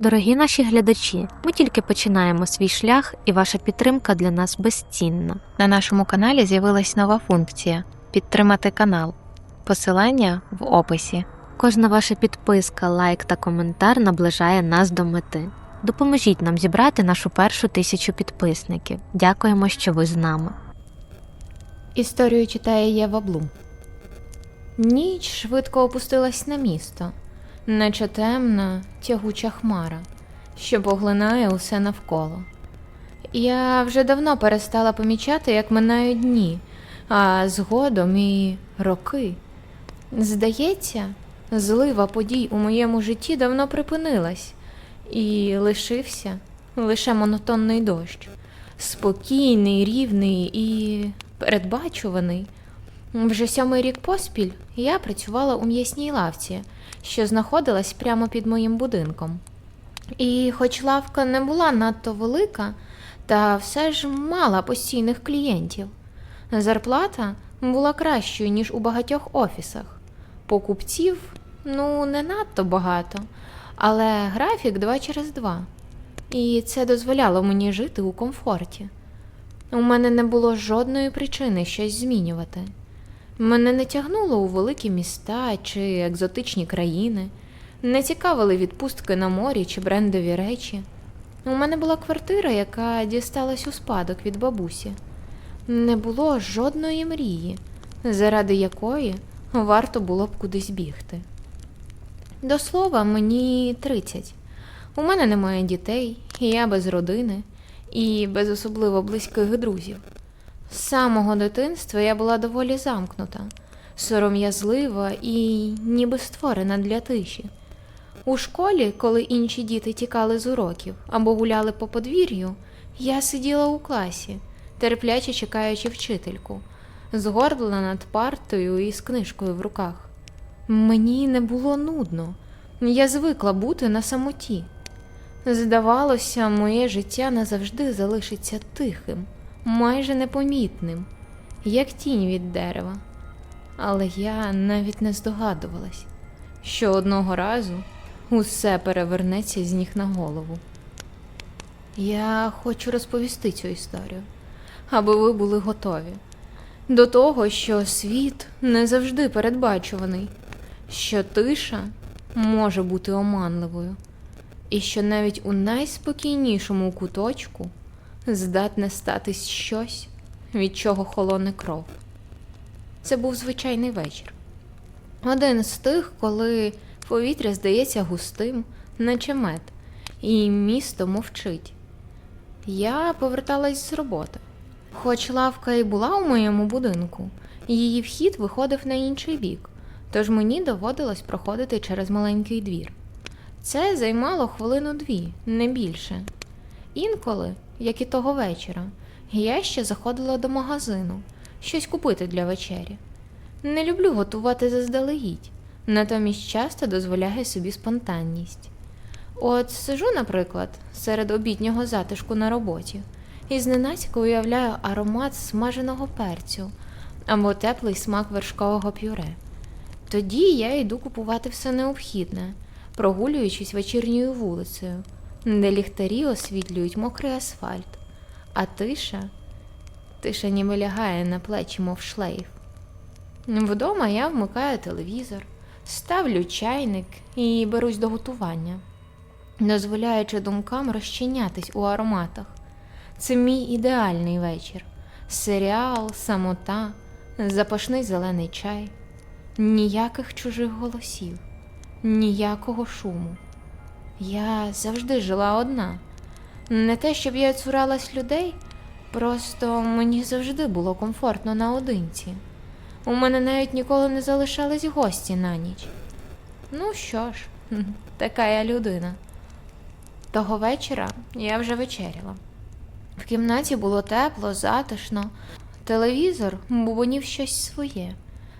Дорогі наші глядачі, ми тільки починаємо свій шлях, і ваша підтримка для нас безцінна. На нашому каналі з'явилась нова функція підтримати канал. Посилання в описі. Кожна ваша підписка, лайк та коментар наближає нас до мети. Допоможіть нам зібрати нашу першу тисячу підписників. Дякуємо, що ви з нами. Історію читає Єва Блум. Ніч швидко опустилась на місто, наче темна, тягуча хмара, що поглинає усе навколо. Я вже давно перестала помічати, як минають дні, а згодом і роки. Здається, злива подій у моєму житті давно припинилась, і лишився лише монотонний дощ, спокійний, рівний і передбачуваний. Вже сьомий рік поспіль я працювала у м'ясній лавці, що знаходилась прямо під моїм будинком. І хоч лавка не була надто велика, та все ж мала постійних клієнтів. Зарплата була кращою, ніж у багатьох офісах. Покупців, ну, не надто багато, але графік два через два. І це дозволяло мені жити у комфорті. У мене не було жодної причини щось змінювати. Мене не тягнуло у великі міста чи екзотичні країни, не цікавили відпустки на морі чи брендові речі. У мене була квартира, яка дісталась у спадок від бабусі. Не було жодної мрії, заради якої варто було б кудись бігти. До слова, мені 30. У мене немає дітей, я без родини і без особливо близьких друзів. З самого дитинства я була доволі замкнута, сором'язлива і ніби створена для тиші. У школі, коли інші діти тікали з уроків або гуляли по подвір'ю, я сиділа у класі, терпляче чекаючи вчительку, згорблена над партою і з книжкою в руках. Мені не було нудно, я звикла бути на самоті. Здавалося, моє життя назавжди залишиться тихим, майже непомітним, як тінь від дерева. Але я навіть не здогадувалась, що одного разу усе перевернеться з ніг на голову. Я хочу розповісти цю історію, аби ви були готові до того, що світ не завжди передбачуваний, що тиша може бути оманливою, і що навіть у найспокійнішому куточку здатне статись щось, від чого холоне кров. Це був звичайний вечір. Один з тих, коли повітря здається густим, наче мед, і місто мовчить. Я поверталась з роботи. Хоч лавка і була у моєму будинку, її вхід виходив на інший бік, тож мені доводилось проходити через маленький двір. Це займало хвилину-дві, не більше. Інколи, як і того вечора, я ще заходила до магазину щось купити для вечері. Не люблю готувати заздалегідь, натомість часто дозволяю собі спонтанність. От сижу, наприклад, серед обіднього затишку на роботі і зненацька уявляю аромат смаженого перцю або теплий смак вершкового пюре. Тоді я йду купувати все необхідне, прогулюючись вечірньою вулицею, де ліхтарі освітлюють мокрий асфальт, а тиша, тиша ніби лягає на плечі, мов шлейф. Вдома я вмикаю телевізор, ставлю чайник і берусь до готування, дозволяючи думкам розчинятись у ароматах. Це мій ідеальний вечір. Серіал, самота, запашний зелений чай, ніяких чужих голосів, ніякого шуму. Я завжди жила одна. Не те, щоб я цуралась людей, просто мені завжди було комфортно наодинці. У мене навіть ніколи не залишались гості на ніч. Ну що ж, така я людина. Того вечора я вже вечеряла. В кімнаті було тепло, затишно, телевізор бубонів щось своє,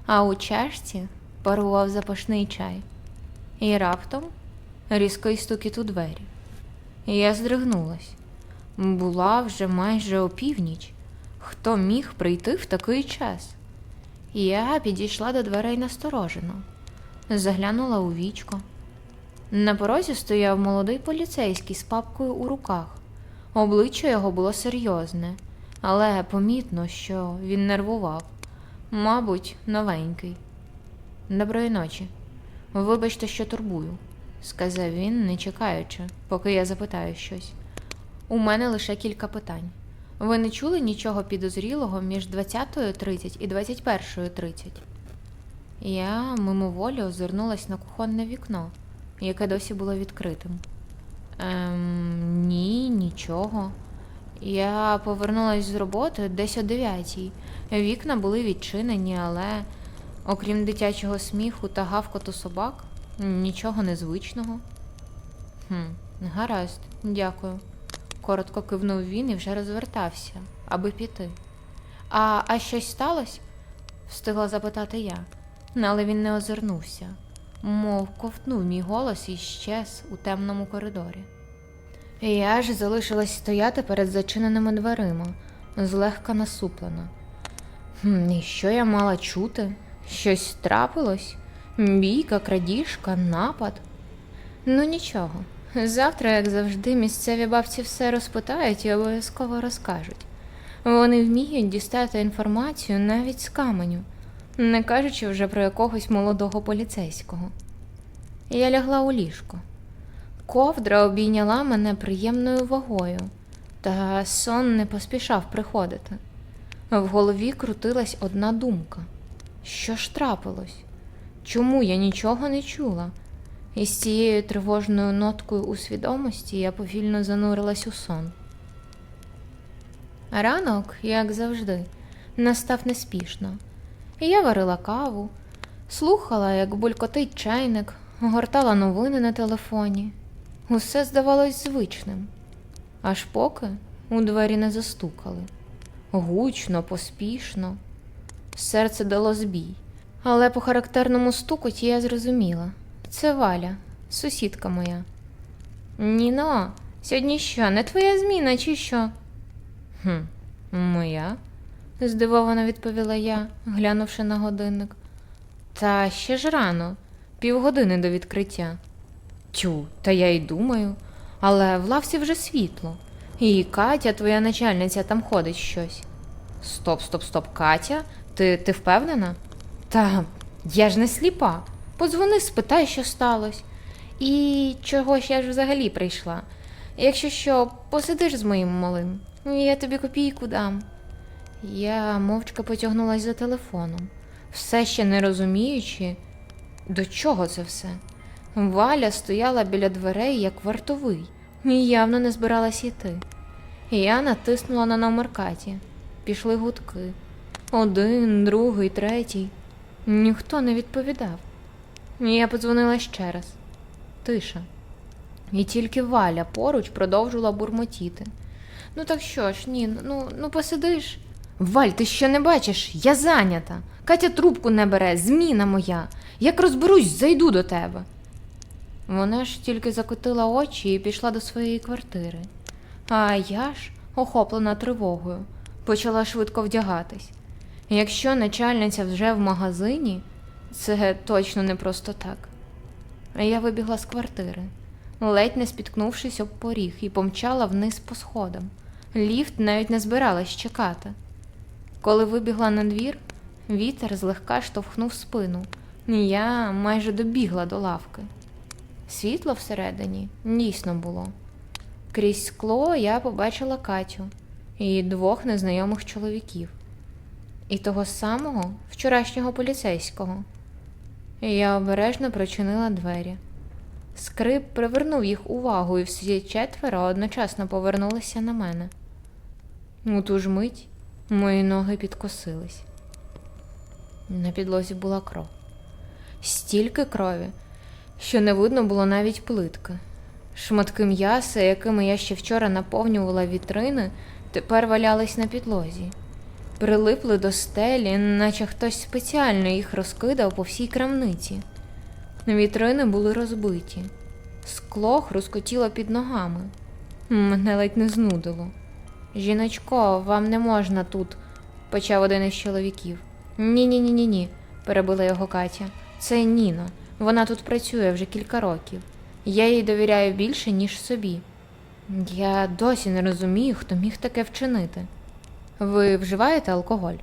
а у чашці парував запашний чай. І раптом різкий стукіт у двері. Я здригнулась. Була вже майже опівніч. Хто міг прийти в такий час? Я підійшла до дверей насторожено, заглянула у вічко. На порозі стояв молодий поліцейський з папкою у руках. Обличчя його було серйозне, але помітно, що він нервував. Мабуть, новенький. Доброї ночі. Вибачте, що турбую, сказав він, не чекаючи, поки я запитаю щось. У мене лише кілька питань. Ви не чули нічого підозрілого між 20.30 і 21.30? Я мимоволі озирнулась на кухонне вікно, яке досі було відкритим. Ем, ні, нічого. Я повернулась з роботи десь о 9. Вікна були відчинені, але окрім дитячого сміху та гавкоту собак, нічого незвичного. Хм, гаразд, дякую. Коротко кивнув він і вже розвертався, аби піти. А, а щось сталося? встигла запитати я, але він не озирнувся, мов ковтнув мій голос і щез у темному коридорі. Я ж залишилась стояти перед зачиненими дверима, злегка насуплена. Хм, і що я мала чути? Щось трапилось? Бійка, крадіжка, напад? Ну нічого. Завтра, як завжди, місцеві бабці все розпитають і обов'язково розкажуть. Вони вміють дістати інформацію навіть з каменю, не кажучи вже про якогось молодого поліцейського. Я лягла у ліжко. Ковдра обійняла мене приємною вагою, та сон не поспішав приходити. В голові крутилась одна думка: що ж трапилось? Чому я нічого не чула? І з цією тривожною ноткою у свідомості я повільно занурилась у сон. Ранок, як завжди, настав неспішно. Я варила каву, слухала, як булькотить чайник, гортала новини на телефоні. Усе здавалось звичним, аж поки у двері не застукали. Гучно, поспішно. Серце дало збій, але по характерному стукоті я зрозуміла. Це Валя, сусідка моя. Ніно, сьогодні що, не твоя зміна, чи що? Хм, моя? здивовано відповіла я, глянувши на годинник. Та ще ж рано, півгодини до відкриття. Тю, та я й думаю, але в лавці вже світло. І Катя, твоя начальниця, там ходить щось. Стоп, стоп, стоп, Катя, ти, ти впевнена? Та я ж не сліпа. Подзвони, спитай, що сталося. І чого ж я ж взагалі прийшла? Якщо що, посидиш з моїм малим, я тобі копійку дам. Я мовчки потягнулася за телефоном, все ще не розуміючи, до чого це все. Валя стояла біля дверей, як вартовий, і явно не збиралась йти. Я натиснула на номер Каті. Пішли гудки. Один, другий, третій. Ніхто не відповідав. Я подзвонила ще раз. Тиша. І тільки Валя поруч продовжувала бурмотіти. Ну так що ж, ні, ну, ну посидиш. Валь, ти що не бачиш? Я зайнята. Катя трубку не бере, зміна моя. Як розберусь, зайду до тебе. Вона ж тільки закотила очі і пішла до своєї квартири. А я ж, охоплена тривогою, почала швидко вдягатись. Якщо начальниця вже в магазині, це точно не просто так. Я вибігла з квартири, ледь не спіткнувшись об поріг, і помчала вниз по сходам. Ліфт навіть не збиралась чекати. Коли вибігла на двір, вітер злегка штовхнув спину, я майже добігла до лавки. Світло всередині дійсно було. Крізь скло я побачила Катю і двох незнайомих чоловіків, і того самого вчорашнього поліцейського. Я обережно прочинила двері. Скрип привернув їх увагу, і всі четверо одночасно повернулися на мене. У ту ж мить мої ноги підкосились. На підлозі була кров. Стільки крові, що не видно було навіть плитки. Шматки м'яса, якими я ще вчора наповнювала вітрини, тепер валялись на підлозі. Прилипли до стелі, наче хтось спеціально їх розкидав по всій крамниці. Вітрини були розбиті, скло хрускотіло під ногами. Мене ледь не знудило. Жіночко, вам не можна тут, почав один із чоловіків. Ні, ні, ні, ні, ні, перебила його Катя. Це Ніно. Вона тут працює вже кілька років. Я їй довіряю більше, ніж собі. Я досі не розумію, хто міг таке вчинити. Ви вживаєте алкоголь?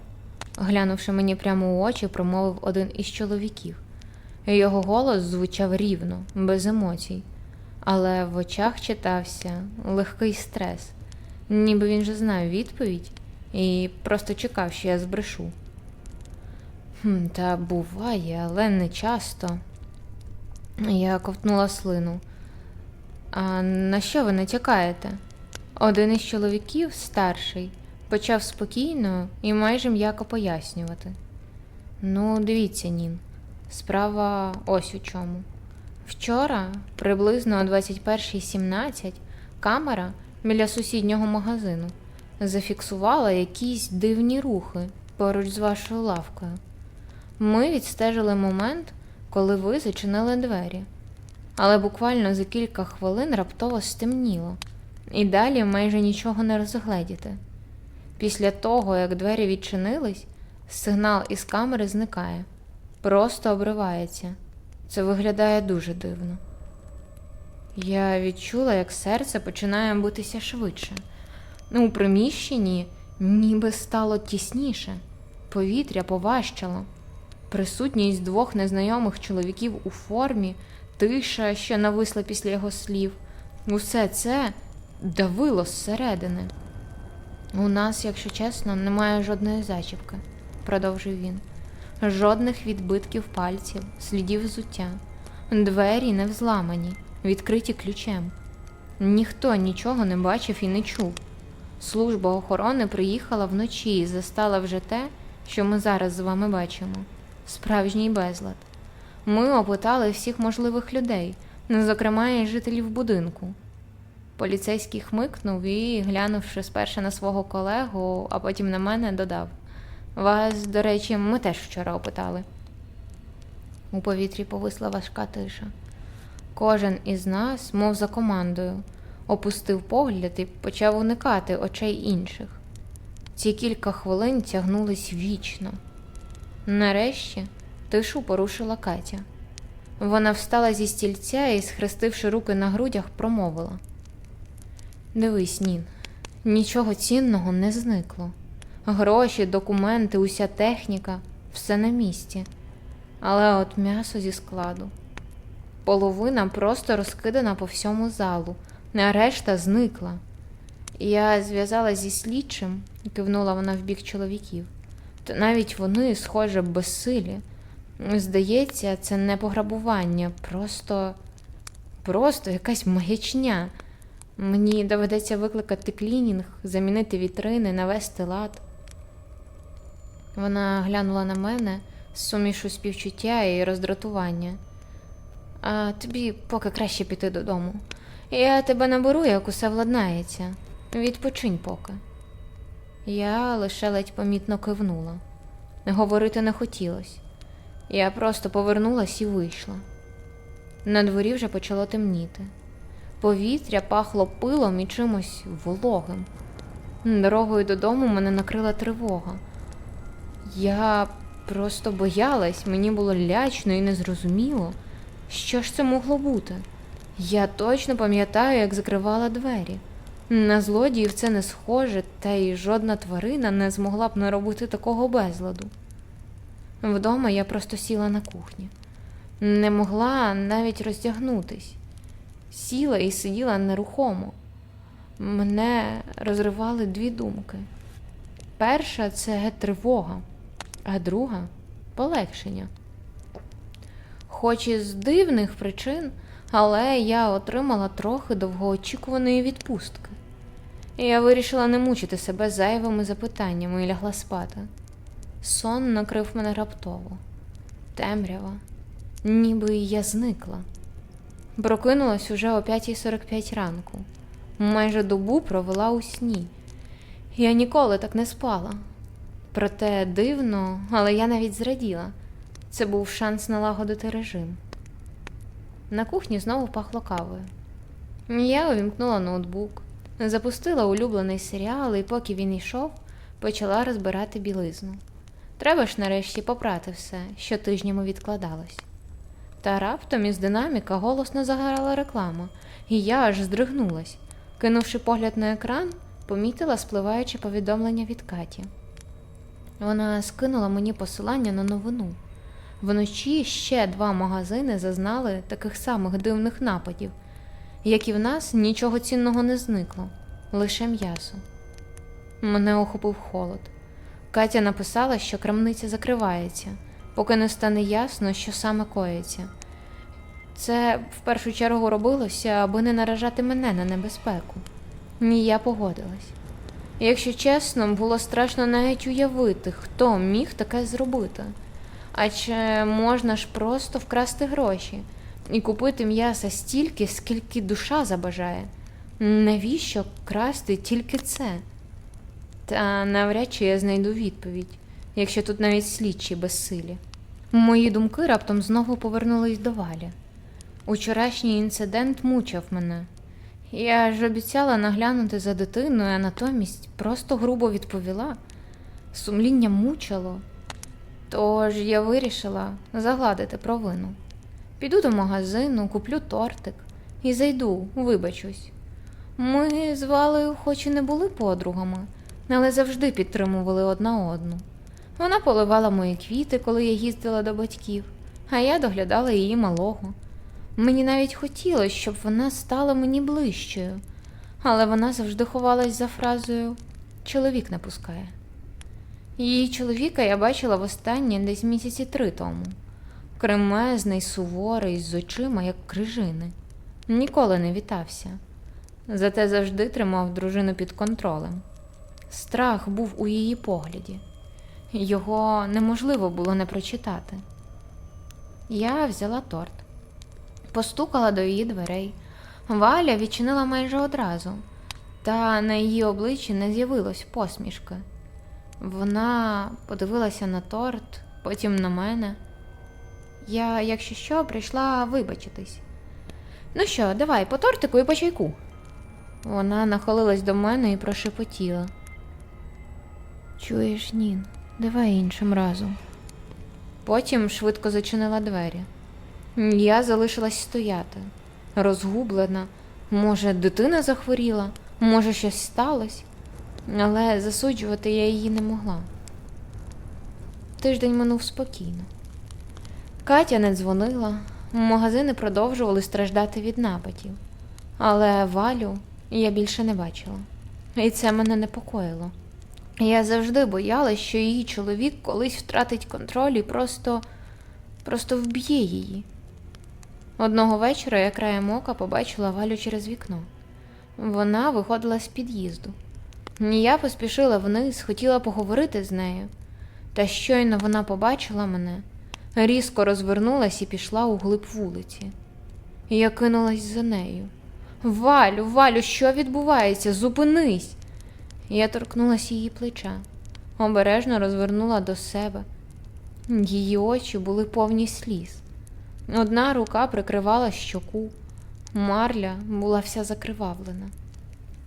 Глянувши мені прямо у очі, промовив один із чоловіків. Його голос звучав рівно, без емоцій, але в очах читався легкий стрес, ніби він же знав відповідь і просто чекав, що я збрешу. Хм, та буває, але не часто. Я ковтнула слину. А на що ви натякаєте? Один із чоловіків, старший, почав спокійно і майже м'яко пояснювати. Ну, дивіться, Нін, справа ось у чому. Вчора, приблизно о 21.17, камера біля сусіднього магазину зафіксувала якісь дивні рухи поруч з вашою лавкою. Ми відстежили момент, коли ви зачинили двері. Але буквально за кілька хвилин раптово стемніло, і далі майже нічого не розгледіти. Після того, як двері відчинились, сигнал із камери зникає, просто обривається. Це виглядає дуже дивно. Я відчула, як серце починає битися швидше. У приміщенні ніби стало тісніше, повітря поважчало. Присутність двох незнайомих чоловіків у формі, тиша, що нависла після його слів, усе це давило зсередини. У нас, якщо чесно, немає жодної зачіпки, продовжив він. Жодних відбитків пальців, слідів взуття. Двері не взламані, відкриті ключем. Ніхто нічого не бачив і не чув. Служба охорони приїхала вночі і застала вже те, що ми зараз з вами бачимо справжній безлад. Ми опитали всіх можливих людей, зокрема і жителів будинку. Поліцейський хмикнув і, глянувши спершу на свого колегу, а потім на мене, додав: Вас, до речі, ми теж вчора опитали. У повітрі повисла важка тиша. Кожен із нас, мов за командою, опустив погляд і почав уникати очей інших. Ці кілька хвилин тягнулись вічно. Нарешті тишу порушила Катя. Вона встала зі стільця і, схрестивши руки на грудях, промовила: Дивись, Нін, нічого цінного не зникло. Гроші, документи, уся техніка все на місці. Але от м'ясо зі складу. Половина просто розкидана по всьому залу, а решта зникла. Я зв'язалася зі слідчим, кивнула вона в бік чоловіків. Та навіть вони, схоже, безсилі. Здається, це не пограбування, просто. просто якась маячня. Мені доведеться викликати клінінг, замінити вітрини, навести лад. Вона глянула на мене з сумішу співчуття і роздратування. А тобі поки краще піти додому. Я тебе наберу, як усе владнається. Відпочинь поки. Я лише ледь помітно кивнула. Говорити не хотілося. Я просто повернулась і вийшла. На дворі вже почало темніти. Повітря пахло пилом і чимось вологим. Дорогою додому мене накрила тривога. Я просто боялась, мені було лячно і незрозуміло, що ж це могло бути. Я точно пам'ятаю, як закривала двері. На злодіїв це не схоже, та й жодна тварина не змогла б наробити такого безладу. Вдома я просто сіла на кухні, не могла навіть роздягнутись, сіла і сиділа нерухомо. Мене розривали дві думки. Перша це тривога, а друга полегшення. Хоч і з дивних причин, але я отримала трохи довгоочікуваної відпустки. Я вирішила не мучити себе зайвими запитаннями і лягла спати. Сон накрив мене раптово, темрява, ніби я зникла. Прокинулась уже о 5.45 ранку. Майже добу провела у сні. Я ніколи так не спала. Проте дивно, але я навіть зраділа. Це був шанс налагодити режим. На кухні знову пахло кавою. Я увімкнула ноутбук, запустила улюблений серіал, і поки він йшов, почала розбирати білизну. Треба ж нарешті попрати все, що тижнями відкладалось. Та раптом із динаміка голосно загорала реклама, і я аж здригнулась. Кинувши погляд на екран, помітила спливаюче повідомлення від Каті. Вона скинула мені посилання на новину. Вночі ще два магазини зазнали таких самих дивних нападів. Як і в нас, нічого цінного не зникло, лише м'ясо. Мене охопив холод. Катя написала, що крамниця закривається, поки не стане ясно, що саме коїться. Це в першу чергу робилося, аби не наражати мене на небезпеку. Ні, я погодилась. Якщо чесно, було страшно навіть уявити, хто міг таке зробити. А чи можна ж просто вкрасти гроші і купити м'яса стільки, скільки душа забажає? Навіщо красти тільки це? Та навряд чи я знайду відповідь, якщо тут навіть слідчі безсилі. Мої думки раптом знову повернулись до валі. Учорашній інцидент мучив мене. Я ж обіцяла наглянути за дитиною, а натомість просто грубо відповіла. Сумління мучило. Тож я вирішила загладити провину. Піду до магазину, куплю тортик і зайду, вибачусь. Ми з Валею хоч і не були подругами, але завжди підтримували одна одну. Вона поливала мої квіти, коли я їздила до батьків, а я доглядала її малого. Мені навіть хотілося, щоб вона стала мені ближчою, але вона завжди ховалась за фразою чоловік не пускає. Її чоловіка я бачила востаннє десь місяці три тому. Кремезний, суворий, з очима, як крижини. Ніколи не вітався. Зате завжди тримав дружину під контролем. Страх був у її погляді. Його неможливо було не прочитати. Я взяла торт, постукала до її дверей. Валя відчинила майже одразу, та на її обличчі не з'явилось посмішки. Вона подивилася на торт, потім на мене. Я, якщо що, прийшла вибачитись. Ну що, давай по тортику і по чайку. Вона нахилилась до мене і прошепотіла. Чуєш, Нін, давай іншим разом. Потім швидко зачинила двері. Я залишилась стояти, розгублена. Може, дитина захворіла, може, щось сталося, але засуджувати я її не могла. Тиждень минув спокійно. Катя не дзвонила, магазини продовжували страждати від нападів, але Валю я більше не бачила, і це мене непокоїло. Я завжди боялась, що її чоловік колись втратить контроль і просто, просто вб'є її. Одного вечора я краєм ока побачила Валю через вікно. Вона виходила з під'їзду. Я поспішила вниз, хотіла поговорити з нею. Та щойно вона побачила мене, різко розвернулась і пішла у глиб вулиці. Я кинулась за нею. Валю, Валю, що відбувається? Зупинись! Я торкнулася її плеча, обережно розвернула до себе. Її очі були повні сліз. Одна рука прикривала щоку, марля була вся закривавлена,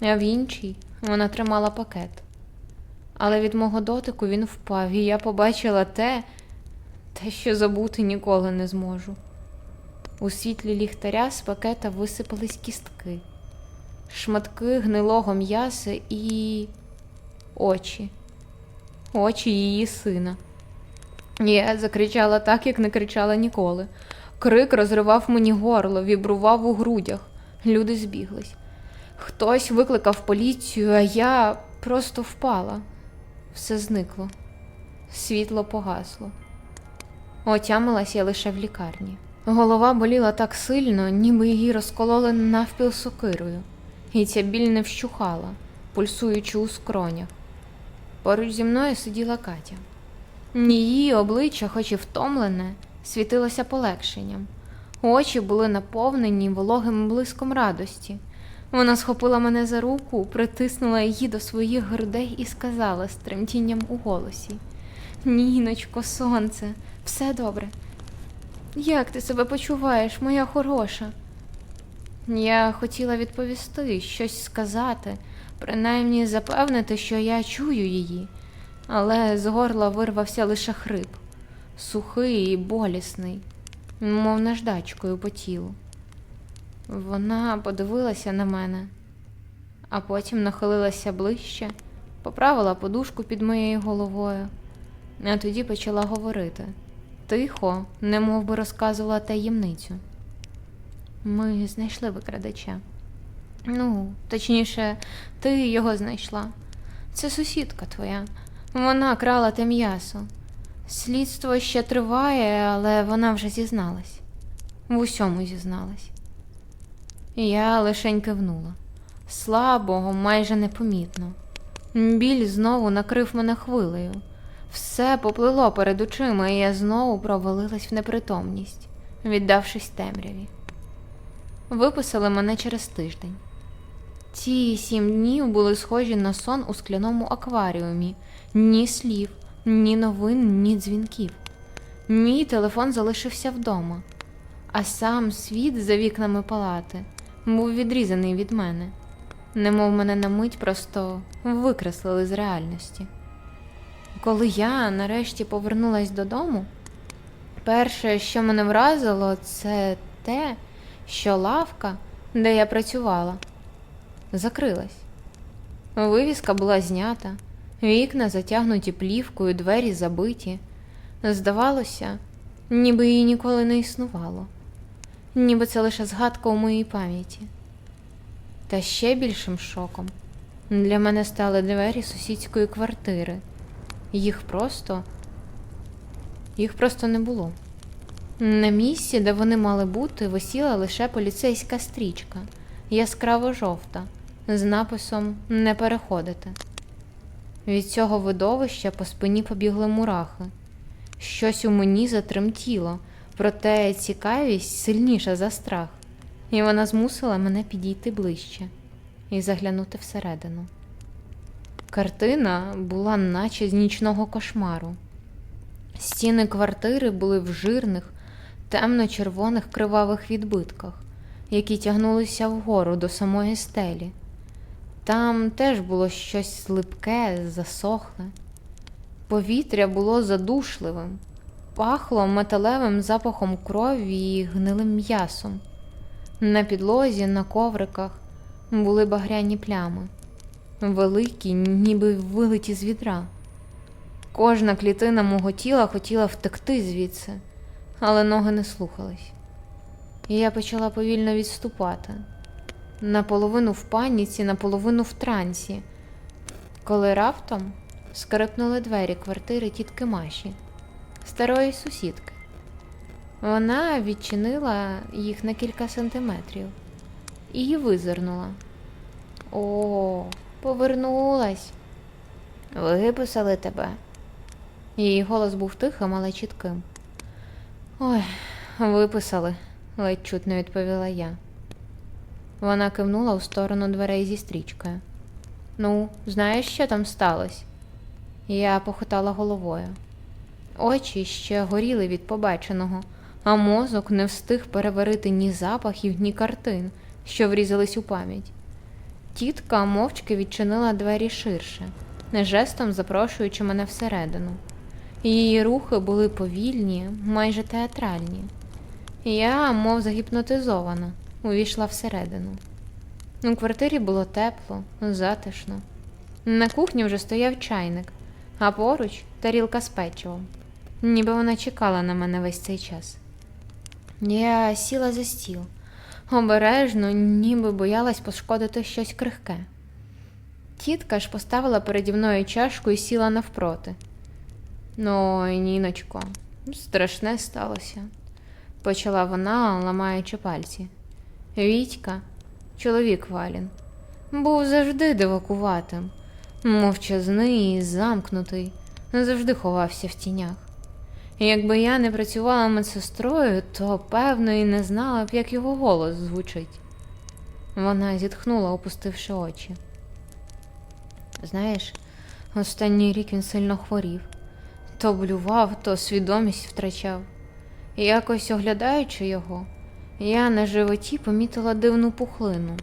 а в іншій вона тримала пакет. Але від мого дотику він впав, і я побачила те, те, що забути ніколи не зможу. У світлі ліхтаря з пакета висипались кістки, шматки гнилого м'яса і очі, очі її сина. Я закричала так, як не кричала ніколи. Крик розривав мені горло, вібрував у грудях. Люди збіглись. Хтось викликав поліцію, а я просто впала. Все зникло. Світло погасло. Отямилась я лише в лікарні. Голова боліла так сильно, ніби її розкололи навпіл сокирою, і ця біль не вщухала, пульсуючи у скронях. Поруч зі мною сиділа Катя. Її обличчя, хоч і втомлене, світилося полегшенням. Очі були наповнені вологим блиском радості. Вона схопила мене за руку, притиснула її до своїх грудей і сказала з тремтінням у голосі: Ніночко, сонце, все добре. Як ти себе почуваєш, моя хороша? Я хотіла відповісти, щось сказати, принаймні запевнити, що я чую її, але з горла вирвався лише хрип, сухий і болісний. мов наждачкою по тілу. Вона подивилася на мене, а потім нахилилася ближче, поправила подушку під моєю головою, а тоді почала говорити тихо, не би розказувала таємницю. Ми знайшли викрадача. Ну, точніше, ти його знайшла. Це сусідка твоя. Вона крала те м'ясо. Слідство ще триває, але вона вже зізналась. В усьому зізналась. Я лишень кивнула. Слабо, майже непомітно. Біль знову накрив мене хвилею. Все поплило перед очима, і я знову провалилась в непритомність, віддавшись темряві. Виписали мене через тиждень. Ці сім днів були схожі на сон у скляному акваріумі, ні слів, ні новин, ні дзвінків. Мій телефон залишився вдома, а сам світ за вікнами палати був відрізаний від мене, немов мене на мить просто викреслили з реальності. Коли я нарешті повернулась додому, перше, що мене вразило, це те, що лавка, де я працювала, закрилась. Вивіска була знята, вікна затягнуті плівкою, двері забиті. Здавалося, ніби її ніколи не існувало, ніби це лише згадка у моїй пам'яті. Та ще більшим шоком для мене стали двері сусідської квартири. Їх просто їх просто не було. На місці, де вони мали бути, висіла лише поліцейська стрічка, яскраво жовта, з написом Не переходити. Від цього видовища по спині побігли мурахи. Щось у мені затремтіло, проте цікавість сильніша за страх, і вона змусила мене підійти ближче і заглянути всередину. Картина була наче з нічного кошмару. Стіни квартири були в жирних, темно-червоних кривавих відбитках, які тягнулися вгору до самої стелі. Там теж було щось липке, засохле. Повітря було задушливим, пахло металевим запахом крові і гнилим м'ясом. На підлозі, на ковриках були багряні плями, великі, ніби вилиті з відра. Кожна клітина мого тіла хотіла втекти звідси, але ноги не слухались. І я почала повільно відступати, наполовину в паніці, наполовину в трансі, коли раптом скрипнули двері квартири тітки Маші, старої сусідки. Вона відчинила їх на кілька сантиметрів і визирнула. О, повернулась. Виписали тебе. Її голос був тихим, але чітким. Ой, виписали, ледь чутно відповіла я. Вона кивнула у сторону дверей зі стрічкою. Ну, знаєш, що там сталося? Я похитала головою. Очі ще горіли від побаченого, а мозок не встиг переварити ні запахів, ні картин, що врізались у пам'ять. Тітка мовчки відчинила двері ширше, жестом запрошуючи мене всередину. Її рухи були повільні, майже театральні. Я, мов загіпнотизована, увійшла всередину. У квартирі було тепло, затишно. На кухні вже стояв чайник, а поруч тарілка з печивом. Ніби вона чекала на мене весь цей час. Я сіла за стіл, обережно, ніби боялась пошкодити щось крихке. Тітка ж поставила переді мною чашку і сіла навпроти. Ну, Ніночко, страшне сталося, почала вона, ламаючи пальці. Вітька, чоловік Валін, був завжди дивакуватим, мовчазний і замкнутий, завжди ховався в тінях. Якби я не працювала медсестрою, то певно і не знала б, як його голос звучить. Вона зітхнула, опустивши очі. Знаєш, останній рік він сильно хворів, то блював, то свідомість втрачав. Якось оглядаючи його, я на животі помітила дивну пухлину,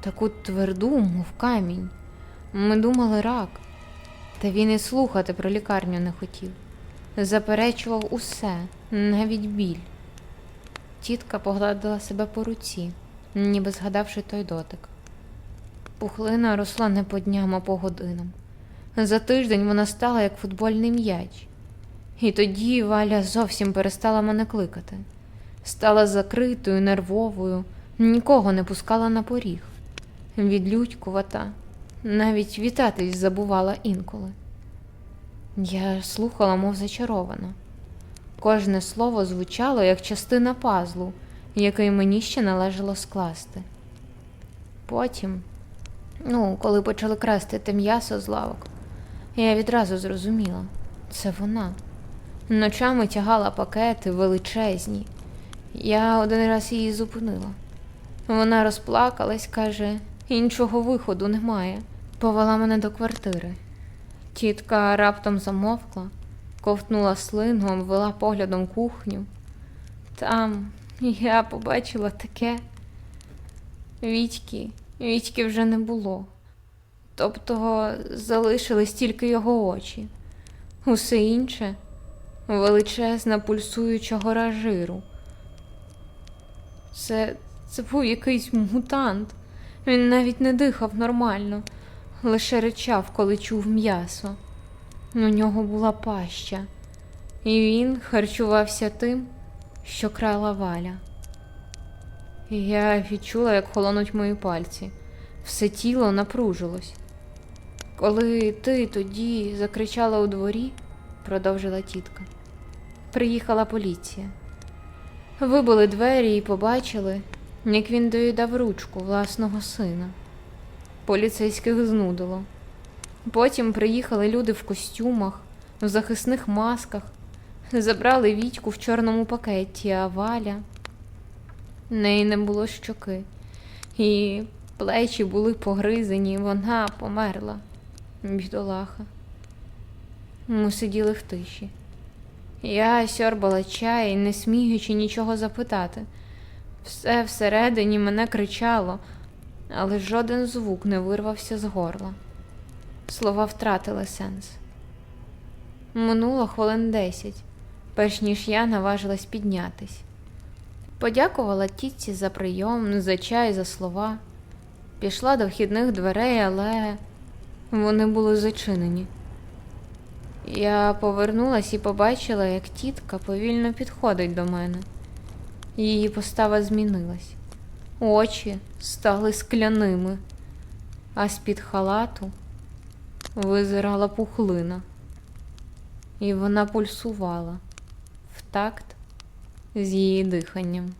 таку тверду, мов камінь. Ми думали рак, та він і слухати про лікарню не хотів. Заперечував усе, навіть біль. Тітка погладила себе по руці, ніби згадавши той дотик. Пухлина росла не по дням, а по годинам. За тиждень вона стала як футбольний м'яч. І тоді Валя зовсім перестала мене кликати. Стала закритою, нервовою, нікого не пускала на поріг. Відлюдькувата, навіть вітатись забувала інколи. Я слухала, мов зачарована. Кожне слово звучало як частина пазлу, який мені ще належало скласти. Потім, ну, коли почали красти те м'ясо з лавок, я відразу зрозуміла це вона. Ночами тягала пакети величезні. Я один раз її зупинила. Вона розплакалась, каже, іншого виходу немає. Повела мене до квартири. Тітка раптом замовкла, ковтнула слину, обвела поглядом кухню. Там я побачила таке. Вітьки, Вітьки вже не було. Тобто залишились тільки його очі. Усе інше величезна пульсуюча гора жиру. Це, це був якийсь мутант. Він навіть не дихав нормально, лише речав, коли чув м'ясо. У нього була паща, і він харчувався тим, що крала валя. Я відчула, як холонуть мої пальці. Все тіло напружилось. Коли ти тоді закричала у дворі, продовжила тітка, приїхала поліція. Вибили двері і побачили, як він доїдав ручку власного сина. Поліцейських знудило. Потім приїхали люди в костюмах, в захисних масках, забрали Вітьку в чорному пакеті, а Валя. Неї не було щоки, і плечі були погризані, вона померла, бідолаха. Ми сиділи в тиші. Я сьорбала чай, не сміючи нічого запитати. Все всередині мене кричало, але жоден звук не вирвався з горла. Слова втратили сенс. Минуло хвилин десять, перш ніж я наважилась піднятись. Подякувала тітці за прийом, за чай, за слова. Пішла до вхідних дверей, але вони були зачинені. Я повернулась і побачила, як тітка повільно підходить до мене. Її постава змінилась. Очі стали скляними, а з-під халату визирала пухлина, і вона пульсувала в такт з її диханням.